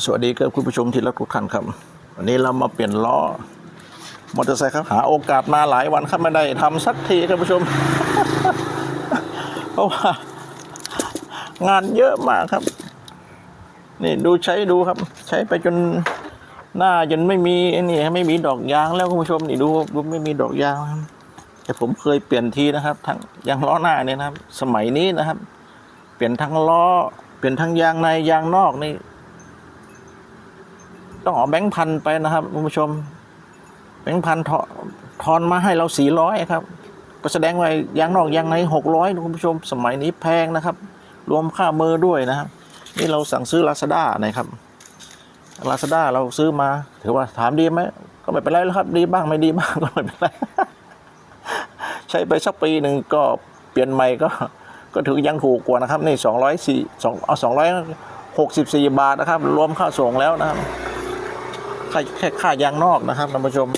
สวัสดีครับคุณผู้ชมที่รักทุกท่านครับ วันนี้เรามาเปลี่ยนล้อมอเตอร์ไซค์ครับหาโอกาสมาหลายวันครับไม่ได้ทำสักทีครับผู้ชม เพราะว่างานเยอะมากครับ นี่ดูใช้ดูครับ ใช้ไปจนหน้าจนไม่มีไอ้นี่ไม่มีดอกยางแล้วคุณผู้ชมนี่ดูดูไม่มีดอกยางครับแต่ผมเคยเปลี่ยนทีนะครับทั้งยางล้อหน้าเนี่ยนะครับ สมัยนี้นะครับ เปลี่ยนทั้งล้อเปลี่ยนทั้งยางในยางนอกนี่ ต้องเอาแบงค์พันไปนะครับคุณผู้ชม แบงค์พันทอทอนมาให้เราสี่ร้อยครับ ก็แสดงว่ายางนอกยางในหกร้อยคุณผู้ชม สมัยนี้แพงนะครับ รวมค่ามือด้วยนะครับ นี่เราสั่งซื้อลาซาด้านะครับลาซาด้าเราซื้อมา ถือว่าถามดีไหมก็ไม่เป็นไรแล้วครับ ดีบ้างไม่ดีบ้างก็ไม่เป็นไรใช้ไปสักปีหนึ่งก็เปลี่ยนใหม่ก็ก็ถือยังถูกกว่านะครับนี่สองร้อยสี่สองเอาสองร้อยหกสิบสี่บาทนะครับ รวมค่าส่งแล้วนะครับ แค่ค่ายางนอกนะครับท่านผู้ชม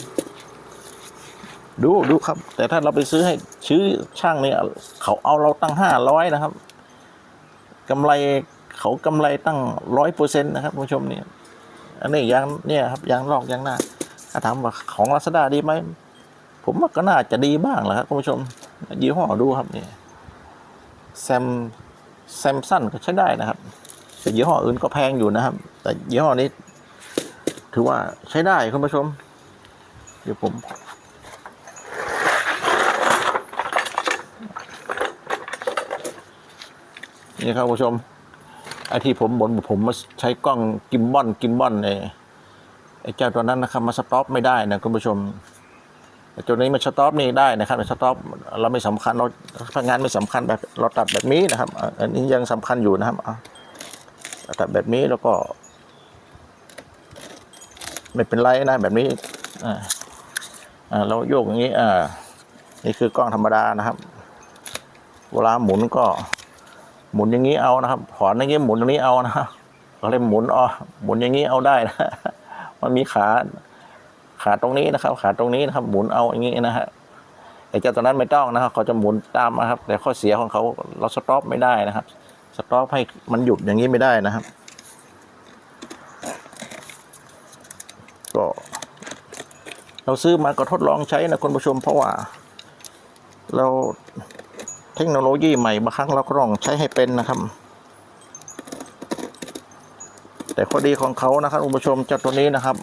ดูดูครับ แต่ถ้าเราไปซื้อให้ซื้อช่างเนี่ยเขาเอาเราตั้งห้าร้อยนะครับกำไรเขากำไรตั้งร้อยเปอร์เซ็นต์นะครับผู้ชมเนี่ย อันนี้ยางเนี่ยครับยางนอกยางหน้าถ้าถามว่าของลาซาด้าดีไหมผมว่าก็น่าจะดีบ้างแหละครับคุณผู้ชมยี่ห้อดูครับเนี่ยแซมแซมสันก็ใช้ได้นะครับแต่ยี่ห้ออื่นก็แพงอยู่นะครับ แต่ยี่ห้อนี้ ถือว่าใช้ได้คุณผู้ชม เดี๋ยวผม นี่ครับคุณผู้ชมไอ้ที่ผมบ่นผมมาใช้กล้องกิมบอนกิมบอนไอไอ้เจ้าตัวนั้นนะครับมาสต็อปไม่ได้นะคุณผู้ชมแต่ตัวนี้มันสต็อปนี่ได้นะครับสต็อปเราไม่สำคัญเราพนักงานไม่สำคัญแบบเราตัดแบบนี้นะครับ อันนี้ยังสำคัญอยู่นะครับตัดแบบนี้แล้วก็ ไม่เป็นไรนะแบบนี้อ่าอ่าเราโยกอย่างนี้อ่านี่คือกล้องธรรมดานะครับ เวลาหมุนก็หมุนอย่างนี้เอานะครับถอนอย่างนี้หมุนอย่างนี้เอานะครับเราเลยหมุนอ๋อหมุนอย่างนี้เอาได้นะมันมีขาขาตรงนี้นะครับ ขาตรงนี้นะครับ หมุนเอาอย่างนี้นะฮะไอ้เจ้าตัวนั้นไม่ต้องนะครับ เขาจะหมุนตามนะครับ แต่ข้อเสียของเขาเราสต็อปไม่ได้นะครับ สต็อปให้มันหยุดอย่างนี้ไม่ได้นะครับ ก็ เราซื้อมาก็ทดลองใช้นะคุณผู้ชมเพราะว่า เราเทคโนโลยีใหม่บางครั้งเราก็ต้องใช้ให้เป็นนะครับ แต่ข้อดีของเขานะครับคุณผู้ชมเจ้าตัวนี้นะครับ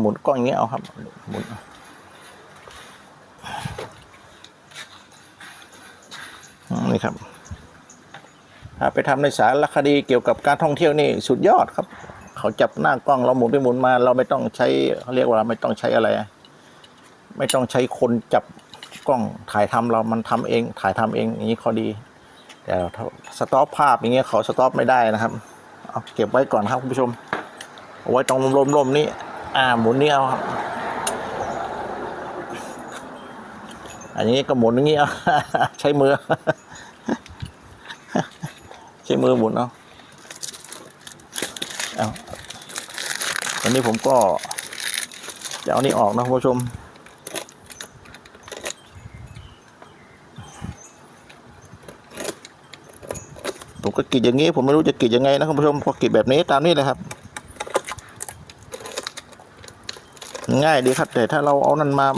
หมุนกล้องอย่างนี้เอาครับหมุนนี่ครับไปทำในสารคดีเกี่ยวกับการท่องเที่ยวนี่สุดยอดครับ เขาจับหน้ากล้องเราหมุนไปหมุนมา เราไม่ต้องใช้เขาเรียกว่าไม่ต้องใช้อะไร ไม่ต้องใช้คนจับกล้องถ่ายทำเรามันทำเอง ถ่ายทำเองอย่างนี้ข้อดี แต่ถ้าสต็อปภาพอย่างเงี้ยเขาสต็อปไม่ได้นะครับเอาเก็บไว้ก่อนครับคุณผู้ชมเอาไว้ตรงลมๆนี้อ่าหมุนนี่เอาครับอันนี้ก็หมุนอย่างนี้เอาใช้มือ ใช้มือหมุนเอาเอา อันนี้ผมก็จะเอานี่ออกนะคุณผู้ชม ผมก็กรีดอย่างนี้ ผมไม่รู้จะกรีดยังไงนะคุณผู้ชมพอกรีดแบบนี้ตามนี้เลยครับ ง่ายดีครับ แต่ถ้าเราเอานั่นมา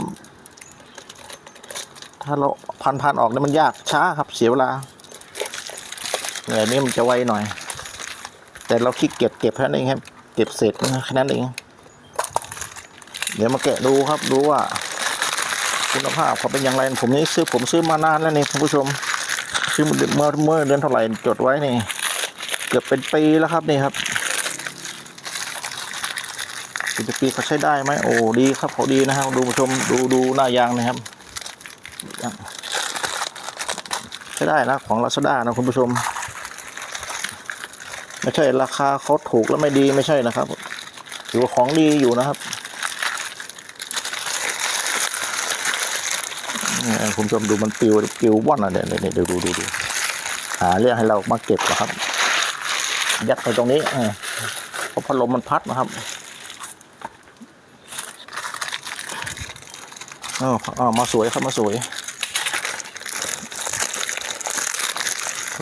ถ้าเราพันพันออกเนี่ยมันยากช้าครับเสียเวลาแบบนี้มันจะไวหน่อย แต่เราคิดเก็บเก็บแค่นั้นเองครับ เก็บเศษแค่นั้นเอง เดี๋ยวมาแกะดูครับดูว่า คุณภาพเขาเป็นอย่างไร ผมนี่ซื้อผมซื้อมานานแล้วนี่คุณผู้ชม ซื้อเมื่อเมื่อเมื่อเดือนเท่าไหร่จดไว้นี่ เกือบเป็นปีแล้วครับนี่ครับเป็นปีเขาใช้ได้ไหมโอ้ดีครับเขาดีนะครับดูผู้ชมดูดูหน้ายางนะครับใช้ได้นะของลาซาด้านะคุณผู้ชม ไม่ใช่ราคาเขาถูกแล้วไม่ดีไม่ใช่นะครับถือว่าของดีอยู่นะครับคุณผู้ชมดูมันปิวปิวว่อนอะเนี่ยเนี่ยเดี๋ยวดูดูดูหาเรื่องให้เรามาเก็บนะครับ ยัดไปตรงนี้เพราะพัดลมมันพัดนะครับอ๋ออ๋อมาสวยครับมาสวย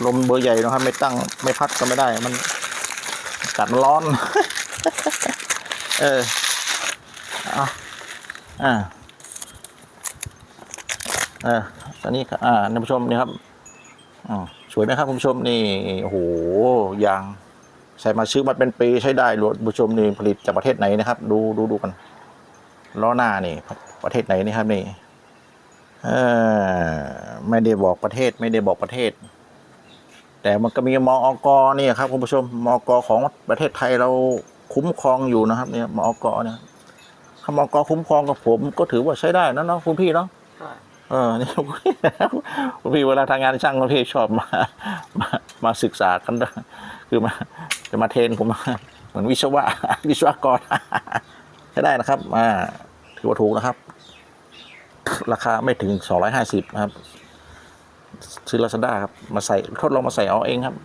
ลมเบอร์ใหญ่นะครับ ไม่ตั้งไม่พัดก็ไม่ได้ มันากาศมันร้อน เออเอาอ่าเออตอนนี้ครับอ่าท่านผู้ชมนี่ครับอ่าสวยไหมครับคุณผู้ชมนี่โอ้โหยางใส่มาซื้อมาเป็นปีใช้ได้รถผู้ชมนี่ผลิตจากประเทศไหนนะครับ ดูดูดูกันล้อหน้านี่ ประเทศไหนนี่ครับนี่เออไม่ได้บอกประเทศไม่ได้บอกประเทศ แต่มันก็มีมอกนี่ครับคุณผู้ชมมอกของประเทศไทยเราคุ้มครองอยู่นะครับ เนี่ยมอกเนี่ยคำมอกคุ้มครองกับผม ก็ถือว่าใช้ได้นะเนาะคุณพี่เนาะใช่เออนี่คุณพี่เวลาทำงานช่างคุณพี่ชอบมามามาศึกษากันด้วยคือมาจะมาเทรนผมเหมือนวิศวะวิศวกรใช้ได้นะครับอ่าถือว่าถูกนะครับ ราคาไม่ถึงสองร้อยห้าสิบนะครับ ซื้อลาซาด้าครับมาใส่ทดลองมาใส่เอาเองครับ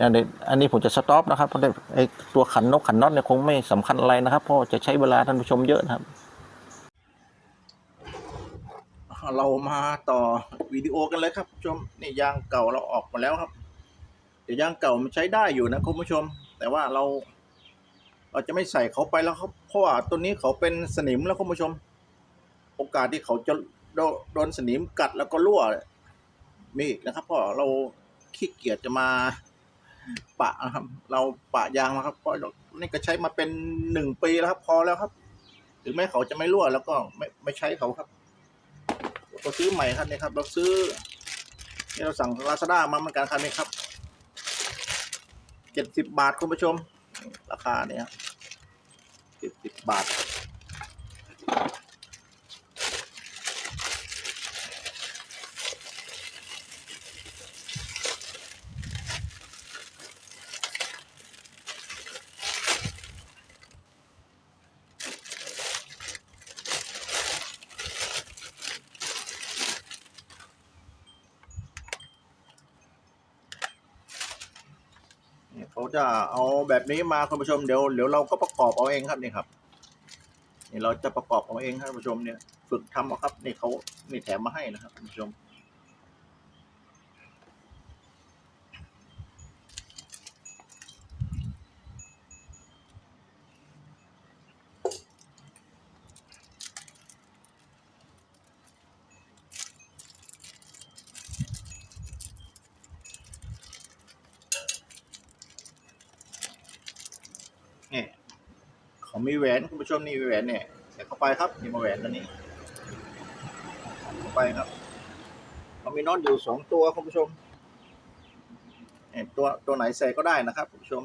อันนี้อันนี้ผมจะสต็อปนะครับเพราะไอตัวขันนกขันน็อตเนี่ยคงไม่สำคัญอะไรนะครับเพราะจะใช้เวลาท่านผู้ชมเยอะนะครับ เรามาต่อวิดีโอกันเลยครับชมนี่ยางเก่าเราออกมาแล้วครับเดี๋ยวยางเก่ามันใช้ได้อยู่นะคุณผู้ชม แต่ว่าเรา เราจะไม่ใส่เขาไปแล้วครับเพราะว่าตัวนี้เขาเป็นสนิมแล้วคุณผู้ชม โอกาสที่เขาจะโดโดนสนิมกัดแล้วก็รั่ว มีอีกนะครับเพราะเราขี้เกียจจะมาปะนะครับ เราปะยางนะครับเพราะนี่ก็ใช้มาเป็นหนึ่งปีแล้วครับ พอแล้วครับถึงแม้เขาจะไม่รั่วแล้วก็ไม่ไม่ใช้เขาครับเราซื้อใหม่ครับเนี่ยครับ เราซื้อนี่เราสั่งลาซาด้ามาเหมือนกันครับนี่ครับเจ็ดสิบบาทคุณผู้ชม ราคาเนี่ยเจ็ดสิบบาท จะเอาแบบนี้มาคุณผู้ชมเดี๋ยวเดี๋ยวเราก็ประกอบเอาเองครับนี่ครับนี่เราจะประกอบเอาเองครับคุณผู้ชมเนี่ย ฝึกทำเอาครับนี่เขานี่แถมมาให้นะครับคุณผู้ชม มีแหวนคุณผู้ชมนี่มีแหวนเนี่ยใส่เข้าไปครับนี่มาแหวนตัวนี้เข้าไปครับเขามีน็อตอยู่สองตัวคุณผู้ชมเนี่ยตัวตัวไหนใส่ก็ได้นะครับคุณผู้ชม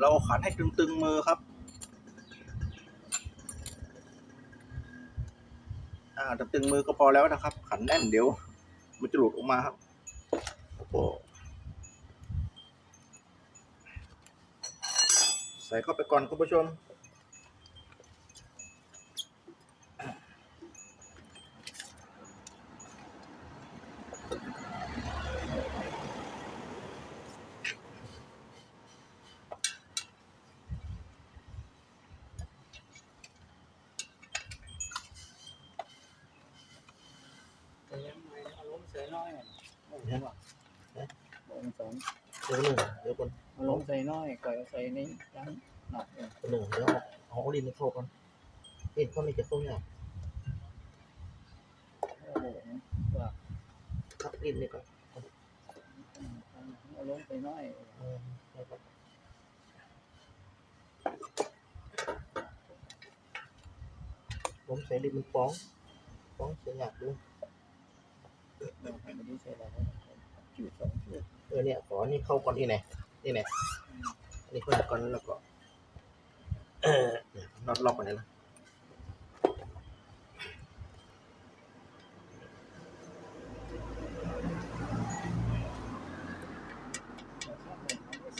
เราขันให้ตึงๆมือครับอ่าตึงมือก็พอแล้วนะครับ ขันแน่นเดี๋ยว มันจะหลุดออกมาครับโอ้โหใส่เข้าไปก่อนคุณผู้ชม แต่ยังไงอารมณ์ใส่น้อยโอ้โหว่ะโอ้โหสอง เดี๋ยวหนึ่งเดี๋ยวคนอารมณ์ใส่น้อยก่อยเอาใส่ในจังหนักเลยหนึ่งเดี๋ยวเอาเอาลิ้นในโซ่ก่อนลิ้นก็ไม่จะโซ่เนี่ยโอ้โหว่าครับลิ้นนี่ก่อนอารมณ์ใส่น้อยผมใส่ลิ้นมันฟ้องฟ้องเสียงอยากดูไม่ได้ใส่แล้ว จุดสองจุดเออเนี่ยขอนี่เข้าก่อนนี่ไหนนี่ไหนอันนี้เข้าก่อนแล้วก็เออเนี่ยน็อตล็อกก่อนเลยนะ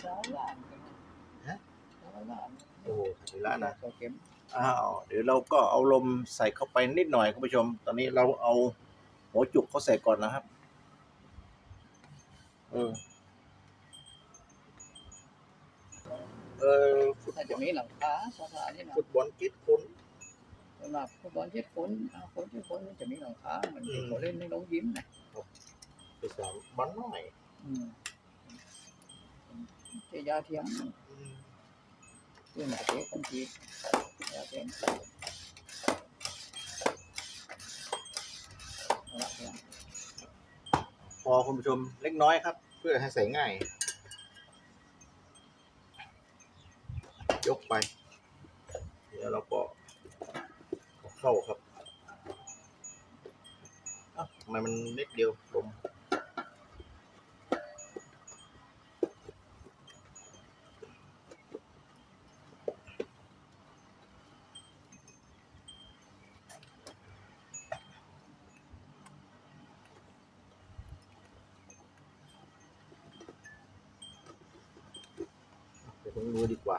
สาวล้านสาวล้านโอ้โหเวลานะอ้าวเดี๋ยวเราก็เอาลมใส่เข้าไปนิดหน่อยคุณผู้ชม ตอนนี้เราเอาหัวจุกเขาใส่ก่อนนะครับ เออ เออฟุตอาจจะมีหลังคาสาขานี่นะฟุตบอลคิดค้นสำหรับฟุตบอลคิดค้นอ่าคนที่คุ้นมันจะมีหลังคาเหมือนเด็กเขาเล่นในน้องยิ้มนะไปสามบ้านใหม่อยเจยาเทียมอืม คือหนเจ๊คนจีนยาเที อคุณผู้ชมเล็กน้อยครับ เพื่อให้ใส่ง่าย ยกไป เดี๋ยวเราก็เข้าครับทำไมมันเล็กเดียวลมเดี๋ยวผมมือดีกว่า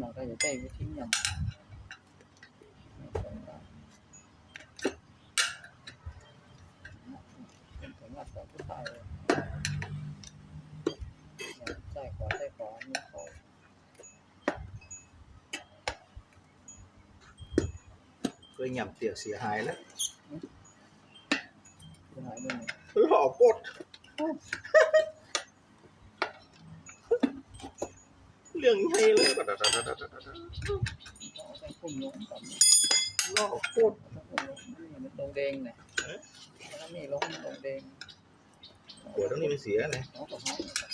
มือพังนี่นะโอ้ยไม่เป็นยาเนี่ยปิ้งเนี่ย ถ้าสมมติก็จะใช้วิธียำเป็นผลลัพ เรื่องใหญ่เลยลอาไปพุ่มลงกับหลอโคตรพุ่มลงนี่มันตรงแดงเนี่ยแล้วนี่ลงตรงแดงหัวตรงนี้มันเสียนะน้องกับน้องนะครับ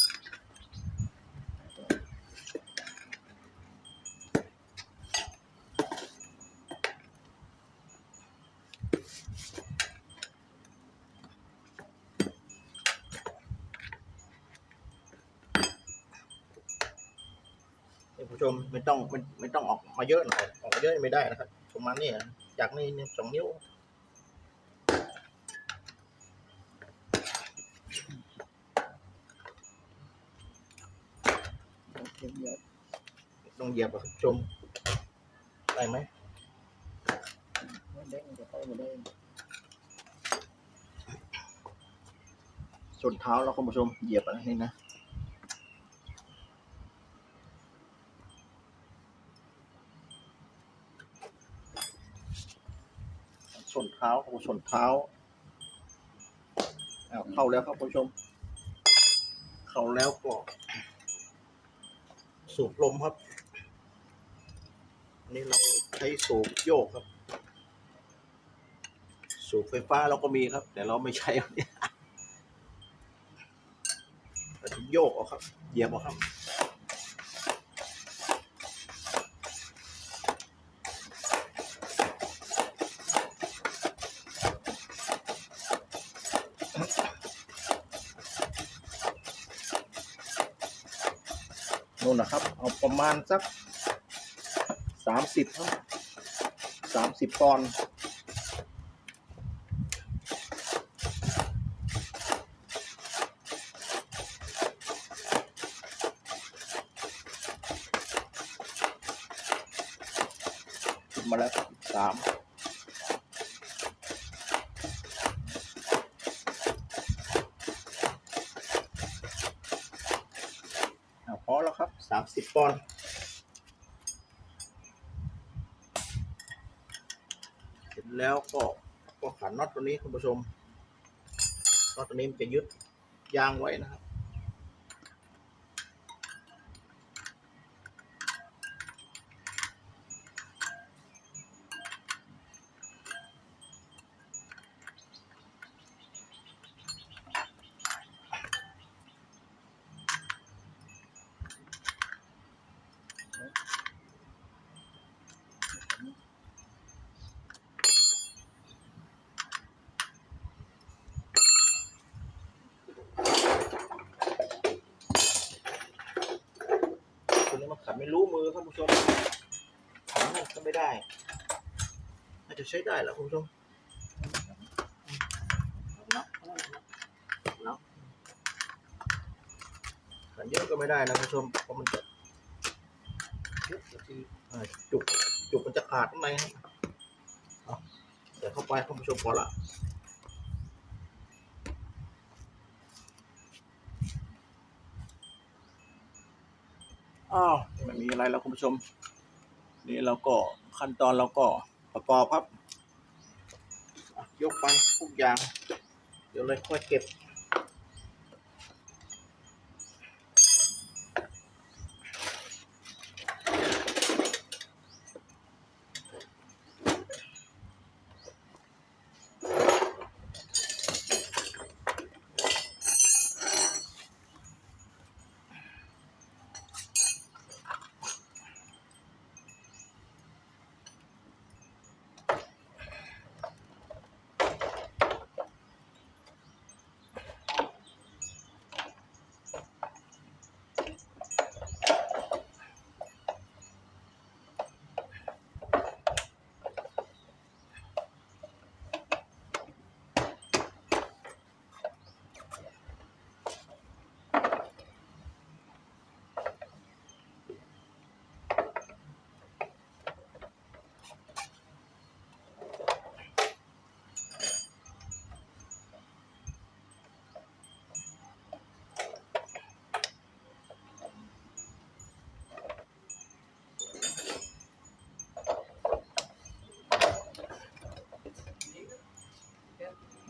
ท่านผู้ช มไม่ต้องไม่ไม่ต้องออกมาเยอะหน่อยออกมาเยอะไม่ได้นะครับประมาณนี้จากนี้เนี่ยสองนิ้วเดี๋ยวเดี๋ยวต้องเหยียบอะครับผู้ชมได้ไหมเด็กมันจะเข้ามาได้ส่วนเท้าเราคุณผู้ชมเหยียบอะไรนี่นะส่วน เท้าของส่วนเท้าอ้าเข้าแล้วครับคุณผู้ชม เข้าแล้วก็ สูบลมครับอันนี่เราใช้สูบโยกครับ สูบไฟฟ้าเราก็มีครับ แต่เราไม่ใช้อันนี้เราโยกเอาครับเหยียบเอาครับ นะครับ เอาประมาณสักสามสิบสามสิบปอนด์มาแล้วสามอะพอแล้วครับสามสิบปอนด์เสร็จแล้วก็ก็ขันน็อตตัวนี้คุณผู้ชมน็อตตัวนี้มันจะยึดยางไว้นะครับ ไม่ได้น่าจะใช้ได้แหละคุณผู้ชมเนาะเนาะขันเยอะก็ไม่ได้นะคุณผู้ชมเพราะมันจะยุบทีเอ่อจุกจุกมันจะขาดข้างในครับเอาเดี๋ยวเข้าไปคุณผู้ชมพอละ อ้าวไม่มีอะไรแล้วคุณผู้ชม นี่เราก็ขั้นตอนเราก็ประกอบครับ ยกไปทุกอย่าง เดี๋ยวเลยค่อยเก็บ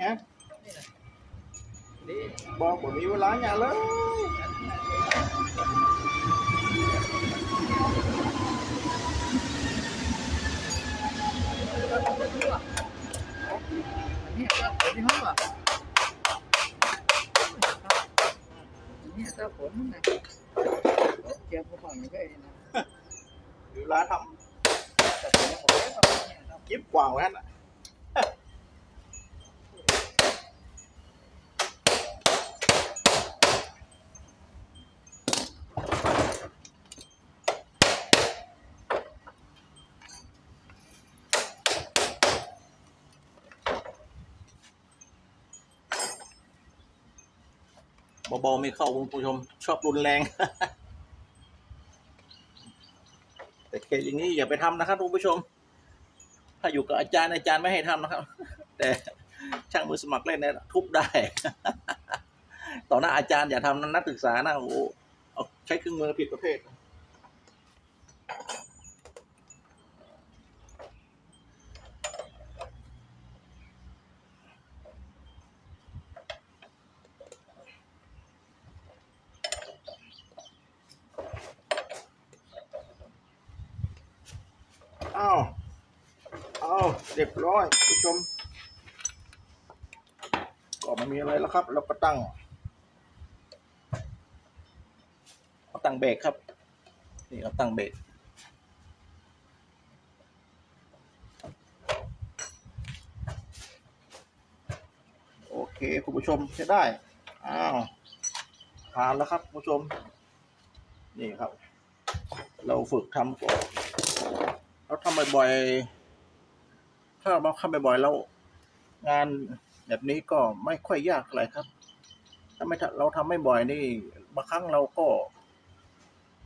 ฮะ นี่ บอกผมมีเวลาอย่าเลยนี่ครับที่ห้องอะนี่ถ้าฝนนะเจ็บกระเป๋าอย่างไรนะมีเวลาทแต่ผมผมไม่ทำเนี่ยครับำยิบกว่างไว้นั่นน่ะ เบาๆไม่เข้าคุณผู้ชม ชอบรุนแรง แต่เคสอย่างนี้อย่าไปทำนะครับคุณผู้ชม ถ้าอยู่กับอาจารย์อาจารย์ไม่ให้ทำนะครับ แต่ช่างมือสมัครเล่นเนี่ยทุบได้ ต่อหน้าอาจารย์อย่าทำนะนักศึกษานะโอ้โหเอาใช้เครื่องมือผิดประเภท อ้าวอ้าวเร้อยคุณผู้ชมก็ไม่มีอะไรแล้วครับ เราก็ตั้งเอาตั้งเบรกครับ นี่เอาตั้งเบรกโอเคคุณผู้ชมใช้ได้อ้าวผ่านแล้วครับคุณผู้ชม นี่ครับ เราฝึกทำก่อนเราทำบ่อยๆ ถ้าเราทำบ่อยๆแล้วงานแบบนี้ก็ไม่ค่อยยากอะไรครับ ถ้าไม่เราทำไม่บ่อยนี่บางครั้งเราก็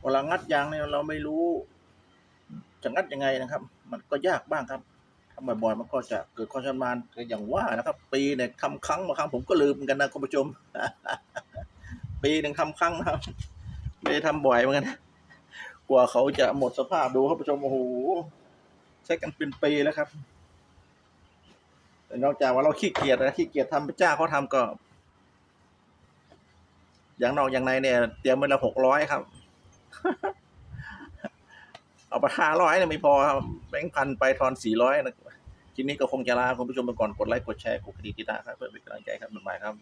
เวลางัดยางเนี่ยเราไม่รู้ จะงัดยังไงนะครับ มันก็ยากบ้างครับทำบ่อยๆมันก็จะเกิดความชำนาญก็อย่างว่านะครับ ปีเนี่ยทำครั้งบางครั้งผมก็ลืมกันนะคุณผู้ชม ปีหนึ่งทำครั้งนะครับ ไม่ได้ทำบ่อยเหมือนกันกว่าเขาจะหมดสภาพดูครับผู้ชมโอ้โหใช้กันเป็นปีแล้วครับ นอกจากว่าเราขี้เกียจนะขี้เกียจทำพระเจ้าเขาทำก็ อย่างนอกอย่างในเนี่ย เตรียมไว้ละหกร้อยครับ เอาไปห้าร้อยเนี่ยไม่พอครับแบงค์พันไปทอนสี่ร้อยนะทีนี้ก็คงจะลาคุณผู้ชมไปก่อนกดไลค์กดแชร์กดกระดิ่งติดตามครับเพื่อเป็นกำลังใจครับบ๊ายบายครับ